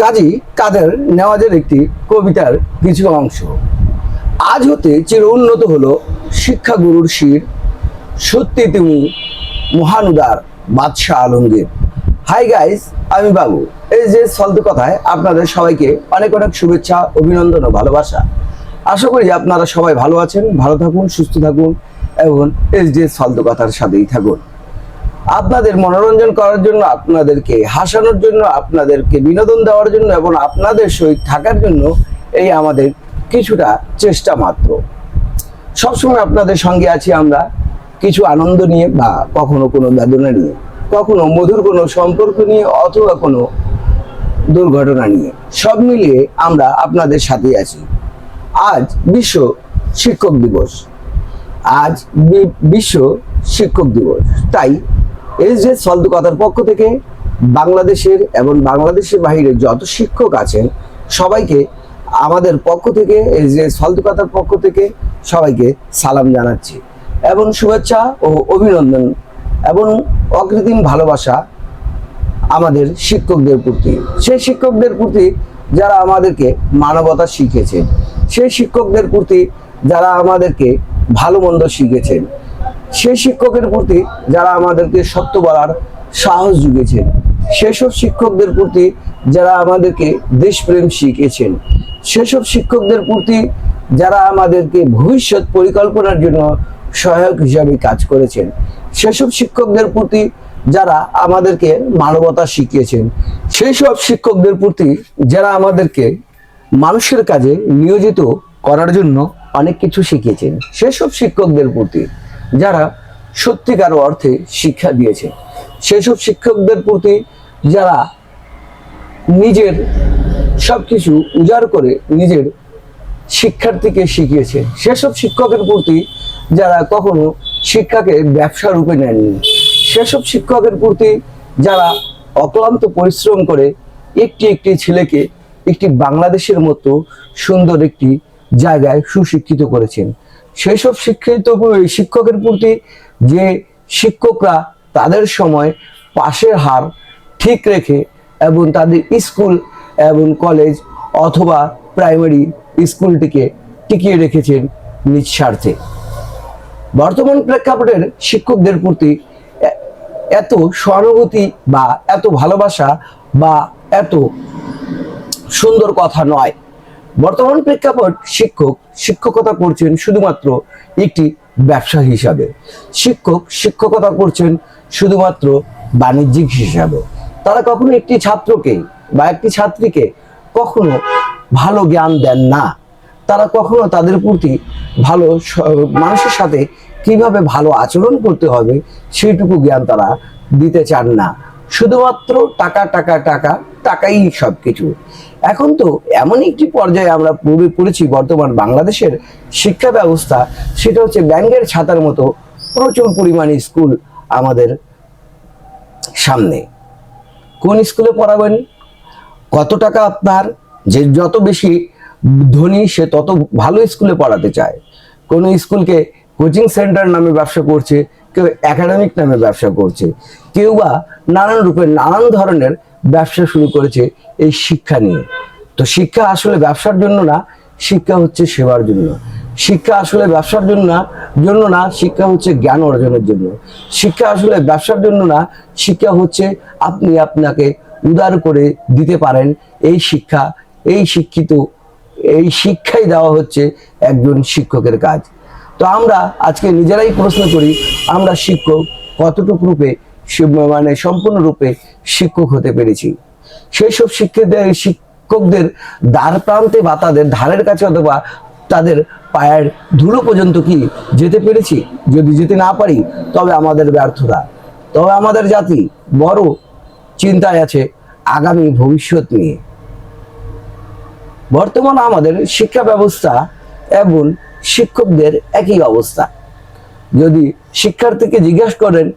কাজী কাদের নেওয়াজের একটি কবিতার কিছু অংশ। আজ হতে চির উন্নত হলো শিক্ষাগুরুর শির। সত্যি তুমি মহানুদার বাদশাহ আলমগীর। হাই গাইস, আমি বাবু। এই যে ফালতু কথায় আপনাদের সবাইকে অনেক অনেক শুভেচ্ছা, অভিনন্দন ও ভালোবাসা। আশা করি আপনারা সবাই ভালো আছেন, ভালো থাকুন, সুস্থ থাকুন এবং এই যে ফালতু কথার সাথেই থাকুন। আপনাদের মনোরঞ্জন করার জন্য, আপনাদেরকে হাসানোর জন্য, আপনাদেরকে বিনোদন দেওয়ার জন্য এবং আপনাদের সহিত থাকার জন্য এই আমাদের কিছুটা চেষ্টা মাত্র। সবসময় আপনাদের সঙ্গে আছি আমরা কিছু আনন্দ নিয়ে বা কখনো কোনো বেদনা নিয়ে, কখনো মধুর কোনো সম্পর্ক নিয়ে অথবা কোনো দুর্ঘটনা নিয়ে। সব মিলিয়ে আমরা আপনাদের সাথে আছি। আজ বিশ্ব শিক্ষক দিবস। আজ বিশ্ব শিক্ষক দিবস। তাই এই যে সলদু কথার পক্ষ থেকে বাংলাদেশের এবং বাংলাদেশের বাইরে যত শিক্ষক আছেন, সবাইকে আমাদের পক্ষ থেকে, এই যে সলদু কথার পক্ষ থেকে সবাইকে সালাম জানাচ্ছি। এবং শুভেচ্ছা ও অভিনন্দন এবং অকৃত্রিম ভালোবাসা আমাদের শিক্ষকদের প্রতি। সেই শিক্ষকদের প্রতি যারা আমাদেরকে মানবতা শিখিয়েছেন সেই শিক্ষকদের প্রতি যারা আমাদেরকে ভালো মন্দ শিখেছেন সেই শিক্ষকের প্রতি যারা আমাদেরকে সত্য বলার সাহস জুগিয়েছেন সেসব শিক্ষকদের প্রতি যারা আমাদেরকে দেশপ্রেম শিখিয়েছেন সেসব শিক্ষকদের প্রতি যারা আমাদেরকে ভবিষ্যৎ পরিকল্পনার জন্য সহায়ক হিসাবে কাজ করেছেন, সেসব শিক্ষকদের প্রতি যারা আমাদেরকে মানবতা শিখিয়েছেন সেই সব শিক্ষকদের প্রতি যারা আমাদেরকে মানুষের কাজে নিয়োজিত করার জন্য অনেক কিছু শিখিয়েছেন, সেসব শিক্ষকদের প্রতি যারা সত্যিকার অর্থে শিক্ষা দিয়েছে। সেসব শিক্ষকদের প্রতি যারা নিজের সবকিছু উজাড় করে নিজের শিক্ষার্থীকে শিখিয়েছে, সেসব শিক্ষকের প্রতি যারা কখনো শিক্ষাকে ব্যবসা রূপে নেননি, সেসব শিক্ষকের প্রতি যারা অক্লান্ত পরিশ্রম করে একটি একটি ছেলেকে একটি বাংলাদেশের মতো সুন্দর একটি জায়গায় সুশিক্ষিত করেছেন সেসব শিক্ষিত শিক্ষকের প্রতি যে শিক্ষকরা তাদের সময় পাশের হার ঠিক রেখে এবং তাদের স্কুল এবং কলেজ অথবা প্রাইমারি স্কুলটিকে টিকিয়ে রেখেছেন নিজ স্বার্থে বর্তমান প্রেক্ষাপটের শিক্ষকদের প্রতি এত সহানুভূতি বা এত ভালোবাসা বা এত সুন্দর কথা নয়। বর্তমান প্রেক্ষাপট শিক্ষক শিক্ষকতা করছেন শুধুমাত্র একটি ব্যবসা হিসাবে। শিক্ষক শিক্ষকতা করছেন শুধুমাত্র বাণিজ্যিক হিসাবে। তারা কখনো একটি ছাত্রকে বা একটি ছাত্রীকে কখনো ভালো জ্ঞান দেন না। তারা কখনো তাদের প্রতি ভালো মানুষের সাথে কীভাবে ভালো আচরণ করতে হবে, সেইটুকু জ্ঞান তারা দিতে চান না। শুধুমাত্র টাকা টাকা টাকা টাকাই সব কিছু এখন তো এমন একটি পর্যায়ে আমরা পড়ে- পড়েছি বর্তমান বাংলাদেশের শিক্ষা ব্যবস্থা, সেটা হচ্ছে ব্যাংকের ছাতার মতো প্রচুর পরিমাণে স্কুল আমাদের সামনে। কোন স্কুলে পড়াবেন? কত টাকা আপনার? যে যত বেশি ধনী সে তত ভালো স্কুলে পড়াতে চায়। কোনো স্কুলকে কোচিং সেন্টার নামে ব্যবসা করছে, কেউ একাডেমিক নামে ব্যবসা করছে, কেউ বা নানান রূপে নানান ধরনের ব্যবসা শুরু করেছে এই শিক্ষা নিয়ে। তো শিক্ষা আসলে ব্যবসার জন্য না, শিক্ষা হচ্ছে সেবার জন্য। শিক্ষা আসলে ব্যবসার জন্য না জন্য না, শিক্ষা হচ্ছে জ্ঞান অর্জনের জন্য। শিক্ষা আসলে ব্যবসার জন্য না, শিক্ষা হচ্ছে আপনি আপনাকে উদার করে দিতে পারেন এই শিক্ষা, এই শিক্ষিত, এই শিক্ষাই দেওয়া হচ্ছে একজন শিক্ষকের কাজ। তো আমরা আজকে নিজেরাই প্রশ্ন করি, আমরা শিক্ষক কতটুকু রূপে মানে সম্পূর্ণরূপে শিক্ষক হতে পেরেছি। সেই সব শিক্ষকদের শিক্ষকদের দ্বার প্রান্তে বা তাদের ধারের কাছে অথবা তাদের পায়ের ধুলো পর্যন্ত কি যেতে পেরেছি? যদি যেতে না পারি, তবে আমাদের ব্যর্থতা। তবে আমাদের জাতি বড় চিন্তায় আছে আগামী ভবিষ্যৎ নিয়ে। বর্তমান আমাদের শিক্ষা ব্যবস্থা এবং শিক্ষকদের একই অবস্থা। যদি শিক্ষার্থীকে জিজ্ঞাসা করেন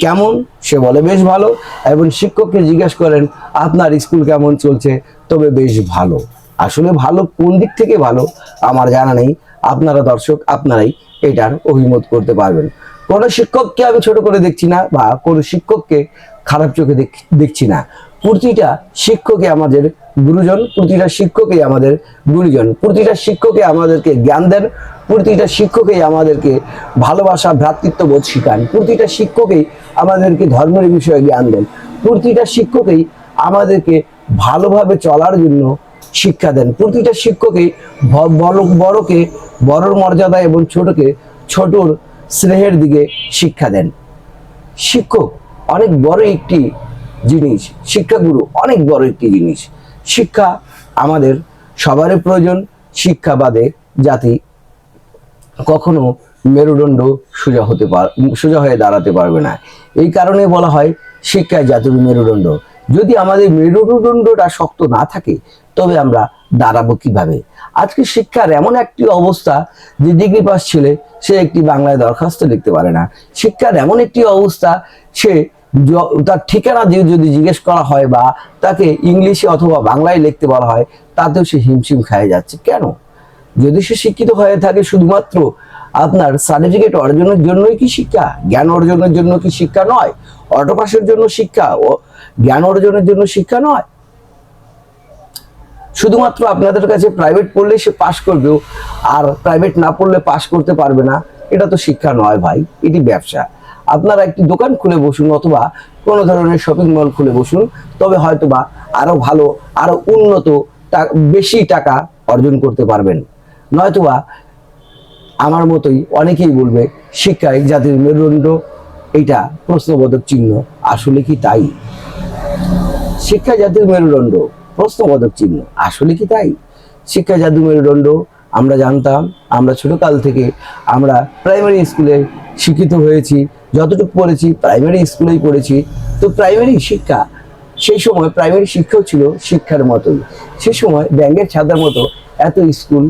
কেমন? সে বলে, বেশ ভালো। এবং শিক্ষককে জিজ্ঞাসা করেন, আপনার স্কুল কেমন চলছে? তবে বেশ ভালো। আসলে ভালো কোন দিক থেকে ভালো? আমার জানা নেই। আপনারা দর্শক, আপনারাই এটার অভিমত করতে পারবেন। কোনো শিক্ষককে আমি ছোট করে দেখছি না বা কোনো শিক্ষককে খারাপ চোখে দেখ- দেখছি না। প্রতিটা শিক্ষকই আমাদের গুরুজন, প্রতিটা শিক্ষকই আমাদের গুরুজন। প্রতিটা শিক্ষকে আমাদেরকে জ্ঞান দেন, প্রতিটা শিক্ষকেই আমাদেরকে ভালোবাসা ভ্রাতৃত্ববোধ শিখান। প্রতিটা শিক্ষকই আমাদেরকে ধর্মের বিষয়ে জ্ঞান দেন। প্রতিটা শিক্ষকেই আমাদেরকে ভালোভাবে চলার জন্য শিক্ষা দেন। প্রতিটা শিক্ষকই বড়কে, বড়র মর্যাদা এবং ছোটকে, ছোটর স্নেহের দিকে শিক্ষা দেন। শিক্ষক অনেক বড় একটি জিনিস। শিক্ষাগুরু অনেক বড় একটি জিনিস। শিক্ষা আমাদের সবারই প্রয়োজন শিক্ষা বাদে জাতি কখনো মেরুদণ্ড সোজা হতে পার, সোজা হয়ে দাঁড়াতে পারবে না। এই কারণে বলা হয় শিক্ষায় জাতির মেরুদণ্ড। যদি আমাদের মেরুদণ্ডটা শক্ত না থাকে, তবে আমরা দাঁড়াবো কীভাবে? আজকে শিক্ষার এমন একটি অবস্থা যে ডিগ্রি পাস ছেলে, সে একটি বাংলায় দরখাস্ত লিখতে পারে না। শিক্ষার এমন একটি অবস্থা, সে তার ঠিকানা দিয়ে যদি জিজ্ঞেস করা হয় বা তাকে ইংলিশে অথবা বাংলায় লিখতে বলা হয়, তাতেও সে হিমশিম খায় যাচ্ছে। কেন? যদি সে শিক্ষিত হয়ে থাকে শুধুমাত্র আপনার সার্টিফিকেট অর্জনের জন্যই কি শিক্ষা? জ্ঞান অর্জনের জন্য কি শিক্ষা নয়? অটোপাসের জন্য শিক্ষা ও জ্ঞান অর্জনের জন্য শিক্ষা নয়? শুধুমাত্র আপনাদের কাছে প্রাইভেট পড়লে সে পাশ করবে আর প্রাইভেট না পড়লে পাশ করতে পারবে না, এটা তো শিক্ষা নয় ভাই, এটি ব্যবসা। আপনারা একটি দোকান খুলে বসুন অথবা কোনো ধরনের শপিং মল খুলে বসুন, তবে হয়তোবা আরও ভালো, আরও উন্নত বেশি টাকা অর্জন করতে পারবেন। নয়তোবা আমার মতোই অনেকেই বলবে, শিক্ষায় জাতির মেরুদণ্ড, এইটা প্রশ্নবোধক চিহ্ন, আসলে কি তাই? শিক্ষা জাতির মেরুদণ্ড, প্রশ্নবোধক চিহ্ন, আসলে কি তাই? শিক্ষা জাতির মেরুদণ্ড, আমরা জানতাম, আমরা ছোটকাল থেকে আমরা প্রাইমারি স্কুলে শিক্ষিত হয়েছি, যতটুকু পড়েছি প্রাইমারি স্কুলেই পড়েছি। তো প্রাইমারি শিক্ষা, সেই সময় প্রাইমারি শিক্ষাও ছিল শিক্ষার মতোই। সে সময় ব্যাংকের ছাতার মতো এত স্কুল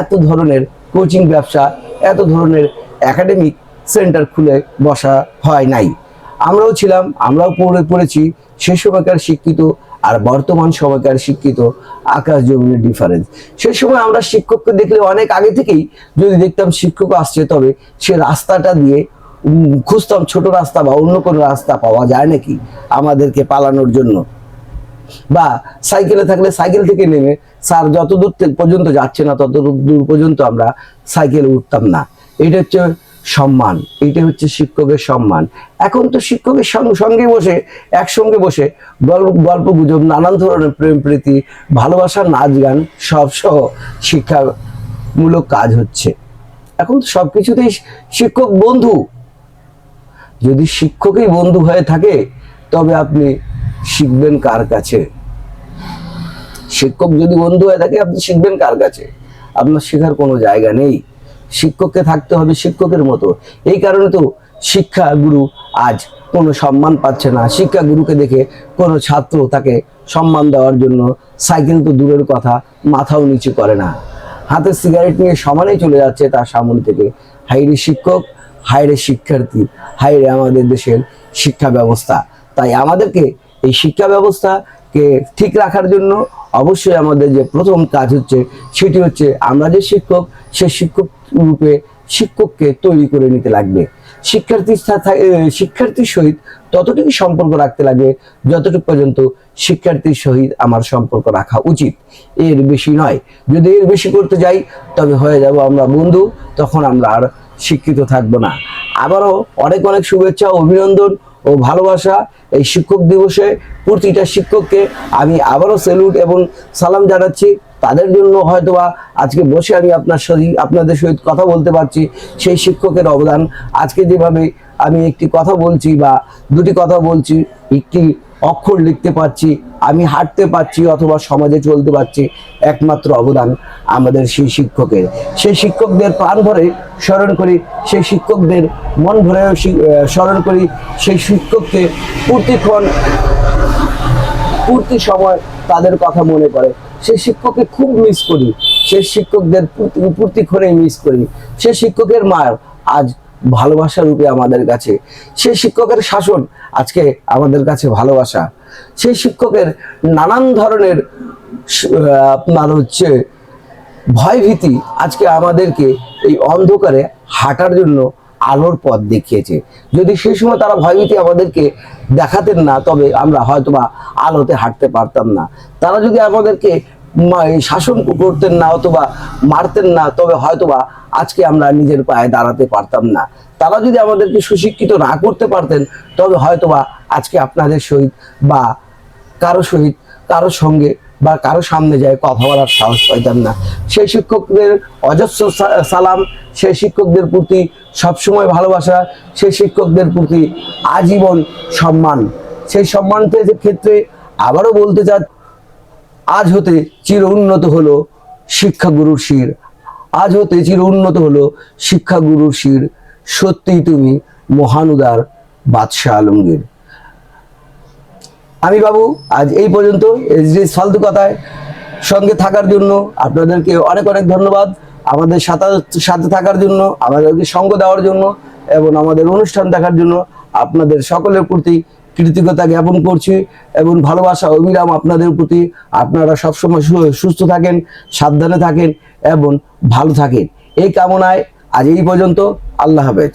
এত ধরনের কোচিং ব্যবসা, এত ধরনের একাডেমিক সেন্টার খুলে বসা হয় নাই। আমরাও ছিলাম, আমরাও পড়ে, পড়েছি। সে সময়কার শিক্ষিত আর বর্তমান সময়কার শিক্ষিত আকাশ জমিনের ডিফারেন্স সে সময় আমরা শিক্ষককে দেখলে অনেক আগে থেকেই যদি দেখতাম শিক্ষক আসছে, তবে সে রাস্তাটা দিয়ে খুঁজতাম ছোট রাস্তা বা অন্য কোনো রাস্তা পাওয়া যায় নাকি আমাদেরকে পালানোর জন্য। বা সাইকেলে থাকলে সাইকেল থেকে নেমে স্যার যত দূর পর্যন্ত যাচ্ছে না তত দূর পর্যন্ত আমরা সাইকেলে উঠতাম না। এটা হচ্ছে সম্মান। এটা হচ্ছে শিক্ষকের সম্মান। এখন তো শিক্ষকের সঙ্গে বসে, একসঙ্গে বসে গল্প গল্প গুজব, নানান ধরনের প্রেম প্রীতি ভালোবাসার নাচ গান, সব সহ শিক্ষামূলক কাজ হচ্ছে। এখন সব কিছুতেই শিক্ষক বন্ধু। যদি শিক্ষকই বন্ধু হয়ে থাকে, তবে আপনি শিখবেন কার কাছে? শিক্ষক যদি বন্ধু হয়ে থাকে, আপনি শিখবেন কার কাছে? আপনার শেখার কোনো জায়গা নেই। শিক্ষককে থাকতে হবে শিক্ষকের মতো। এই কারণে তো শিক্ষা গুরু আজ কোনো সম্মান পাচ্ছে না। শিক্ষা গুরুকে দেখে কোনো ছাত্র তাকে সম্মান দেওয়ার জন্য সাইকেল তো দূরের কথা, মাথাও নিচু করে না। হাতে সিগারেট নিয়ে সমানেই চলে যাচ্ছে তার সামনে থেকে। হাইরে শিক্ষক হাইরে শিক্ষার্থী হাইরে আমাদের দেশের শিক্ষা ব্যবস্থা। তাই আমাদেরকে এই শিক্ষা ব্যবস্থাকে ঠিক রাখার জন্য অবশ্যই আমাদের যে প্রথম কাজ হচ্ছে, সেটি হচ্ছে আমরা যে শিক্ষক সে শিক্ষক রূপে শিক্ষককে তৈরি করে নিতে লাগবে। শিক্ষার্থীর সাথে শিক্ষার্থীর সহিত ততটুকু সম্পর্ক রাখতে লাগবে যতটুকু পর্যন্ত শিক্ষার্থীর সহিত আমার সম্পর্ক রাখা উচিত। এর বেশি নয়। যদি এর বেশি করতে যাই, তবে হয়ে যাব আমরা বন্ধু, তখন আমরা আর শিক্ষিত থাকব না। আবারও অনেক অনেক শুভেচ্ছা অভিনন্দন। ও ভালোবাসা এই শিক্ষক দিবসে প্রতিটা শিক্ষককে আমি আবারও সেলুট এবং সালাম জানাচ্ছি। তাদের জন্য হয়তোবা আজকে বসে আমি আপনার সহিত আপনাদের সহিত কথা বলতে পারছি। সেই শিক্ষকের অবদান। আজকে যেভাবে আমি একটি কথা বলছি বা দুটি কথা বলছি, একটি অক্ষর লিখতে পারছি, আমি হাঁটতে পারছি অথবা সমাজে চলতে পারছি, একমাত্র অবদান আমাদের সেই শিক্ষকের। সেই শিক্ষকদের প্রাণ ভরে স্মরণ করি, সেই শিক্ষকদের মন ভরে স্মরণ করি, সেই শিক্ষককে প্রতিক্ষণ, পূর্তি সময় তাদের কথা মনে করে সেই শিক্ষককে খুব মিস করি, সেই শিক্ষকদের পূর্তি করে মিস করি। সেই শিক্ষকের মার আজ ভালোবাসা রূপে আমাদের কাছে। সেই শিক্ষকের শাসন আজকে আমাদের কাছে ভালোবাসা। সেই শিক্ষকের নানান ধরনের আপনার হচ্ছে ভয়ভীতি আজকে আমাদেরকে এই অন্ধকারে হাঁটার জন্য আলোর পথ দেখিয়েছে। যদি সেই সময় তারা ভয়ভীতি আমাদেরকে দেখাতেন না, তবে আমরা হয়তোবা আলোতে হাঁটতে পারতাম না। তারা যদি আমাদেরকে শাসন করতেন না, অথবা মারতেন না, তবে হয়তোবা আজকে আমরা নিজের পায়ে দাঁড়াতে পারতাম না। তারা যদি আমাদেরকে সুশিক্ষিত না করতে পারতেন, তবে হয়তোবা আজকে আপনাদের সহিত বা কারও সহিত, কারও সঙ্গে বা কারও সামনে যায় কথা বলার সাহস পাইতাম না। সেই শিক্ষকদের অজস্র সালাম, সেই শিক্ষকদের প্রতি সবসময় ভালোবাসা, সেই শিক্ষকদের প্রতি আজীবন সম্মান। সেই সম্মানের ক্ষেত্রে আবারও বলতে চা আজ হতে চির উন্নত হলো শিক্ষাগুরুর শির। আজ হতে চির উন্নত হলো শিক্ষাগুরুর শির। সত্যিই তুমি মহানুদার বাদশাহ আলমগীর। আমি বাবু, আজ এই পর্যন্ত এসডিএস ফালতু কথায় সঙ্গে থাকার জন্য আপনাদেরকে অনেক অনেক ধন্যবাদ। আমাদের সাথে থাকার জন্য, আমাদেরকে সঙ্গ দেওয়ার জন্য এবং আমাদের অনুষ্ঠান দেখার জন্য আপনাদের সকলের প্রতি কৃতজ্ঞতা জ্ঞাপন করছি এবং ভালোবাসা অবিরাম আপনাদের প্রতি আপনারা সবসময় সুস্থ থাকেন, সাবধানে থাকেন এবং ভালো থাকেন। এই কামনায় আজ এই পর্যন্ত আল্লাহ হাফেজ।